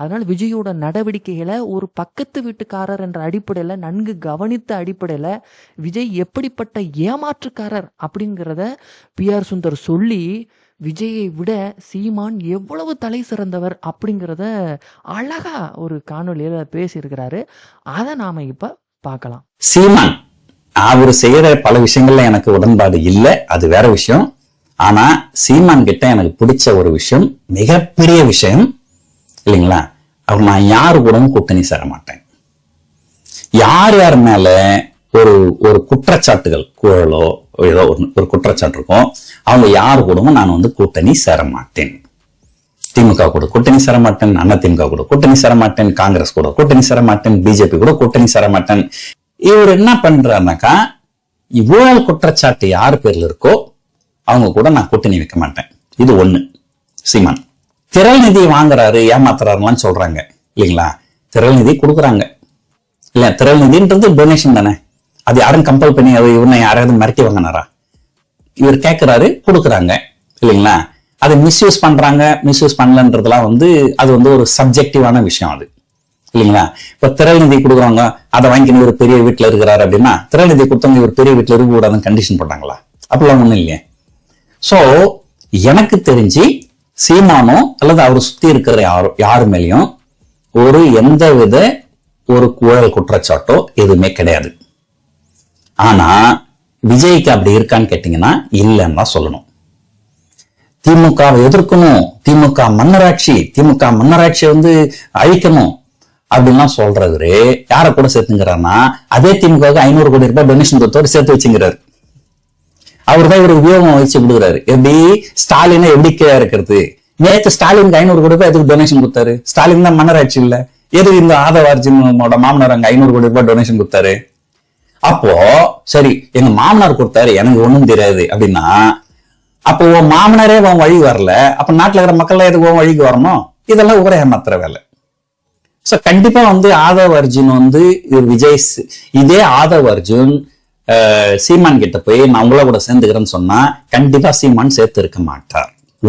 அதனால விஜயோட நடவடிக்கைகளை ஒரு பக்கத்து வீட்டுக்காரர் என்ற அடிப்படையில் நன்கு கவனித்த அடிப்படையில் விஜய் எப்படிப்பட்ட ஏமாற்றுக்காரர் அப்படிங்கிறத பி ஆர் சுந்தர் சொல்லி விஜயை விட சீமான் எவ்வளவு தலை சிறந்தவர் அப்படிங்கிறத அழகா ஒரு காணொலியில பேசியிருக்கிறாரு. அதை நாம இப்ப பார்க்கலாம். சீமான் அவர் செய்யற பல விஷயங்கள்ல எனக்கு உடன்பாடு இல்லை அது வேற விஷயம். ஆனா சீமான் கிட்ட எனக்கு பிடிச்ச ஒரு விஷயம் மிகப்பெரிய விஷயம் இல்லைங்களா? அவர் நான் யாரு கூடவும் கூட்டணி சேர மாட்டேன். யார் யார் மேல ஒரு ஒரு குற்றச்சாட்டுகள் குழலோ ஏதோ ஒரு ஒரு குற்றச்சாட்டு இருக்கும் அவங்க யார் கூடவும் நான் வந்து கூட்டணி சேர மாட்டேன். திமுக கூட கூட்டணி சேர மாட்டேன் அண்ணா திமுக கூட கூட்டணி சேர மாட்டேன் காங்கிரஸ் கூட கூட்டணி சேர மாட்டேன் பிஜேபி கூட கூட்டணி சேர மாட்டேன். இவர் என்ன பண்றாருனாக்கா ஊழல் குற்றச்சாட்டு யார் பேர்ல இருக்கோ அவங்க கூட நான் கூட்டணி வைக்க மாட்டேன். இது ஒண்ணு. சீமான். திரள் நிதி வாங்குறாரு ஏமாத்துறாருலாம் சொல்றாங்க. இல்லைங்களா? திரள் நிதி கொடுக்குறாங்க. இல்ல திரள் நிதின்றது டொனேஷன் தானே. அது யாரும் கம்பல் பண்ணி அது இவனை யாராவது மிரட்டி வாங்கினாரா? இவர் கேட்கிறாரு கொடுக்குறாங்க. இல்லைங்களா? அதை மிஸ்யூஸ் பண்றாங்க மிஸ்யூஸ் பண்ணலன்றதுலாம் வந்து அது வந்து ஒரு சப்ஜெக்டிவான விஷயம் அது. இல்லைங்களா? இப்ப திரள் நிதி கொடுக்குறவங்க அதை வாங்கிக்கணும் ஒரு பெரிய வீட்டுல இருக்கிறாரு அப்படின்னா திரள் நிதி கொடுத்தவங்க இவர் பெரிய வீட்டுல இருக்க கூடாதுன்னு கண்டிஷன் பண்ணுறாங்களா அப்படிலாம் ஒண்ணும் இல்லையே. சோ எனக்கு தெரிஞ்சு சீமானோ அல்லது அவர் சுத்தி இருக்கிற யாரும் யாரு மேலயும் ஒரு எந்த வித ஒரு ஊழல் குற்றச்சாட்டோ எதுவுமே கிடையாது. ஆனா விஜய்க்கு அப்படி இருக்கான்னு கேட்டீங்கன்னா இல்லைன்னு தான் சொல்லணும். திமுகவை எதிர்க்கணும். திமுக மன்னராட்சி திமுக மன்னராட்சியை வந்து அழிக்கணும் அப்படின்லாம் சொல்றவரு. யாரை கூட சேர்த்துங்கிறாருன்னா அதே திமுகவுக்கு ஐநூறு கோடி ரூபாய் டொனேஷன் கொடுத்தவர் சேர்த்து வச்சுங்கிறாரு. அவர் தான் இவருக்கு உபயோகம் வச்சு கொடுக்குறாரு. எப்படி? ஸ்டாலினை எப்படிக்கையா இருக்கிறது நேத்து ஸ்டாலினுக்கு ஐநூறு கோடி ரூபாய் எதுக்கு டொனேஷன் கொடுத்தாரு? ஸ்டாலின் தான் மன்னராட்சி இல்ல. எது இந்த ஆதவ அர்ஜுனோட மாமனார் அங்க ஐநூறு கோடி ரூபாய் டொனேஷன் கொடுத்தாரு? அப்போ சரி எங்க மாமனார் கொடுத்தாரு எனக்கு ஒண்ணும் தெரியாது. அப்படின்னா அப்போ உன் மாமனாரே உன் வழி வரல. அப்ப நாட்டுல இருக்கிற மக்கள் எதுக்கு உன் வழிக்கு வரணும்? இதெல்லாம் ஊரே ஏமாத்துற வேலை. சோ கண்டிப்பா வந்து ஆதவ் அர்ஜுன் வந்து விஜய் இதே ஆதவ் அர்ஜுன் சீமான் கிட்ட போய் நான் உங்கள கூட சேர்ந்துக்கிறேன்னு சொன்னா கண்டிப்பா சீமான் சேர்த்து இருக்க மாட்டார்.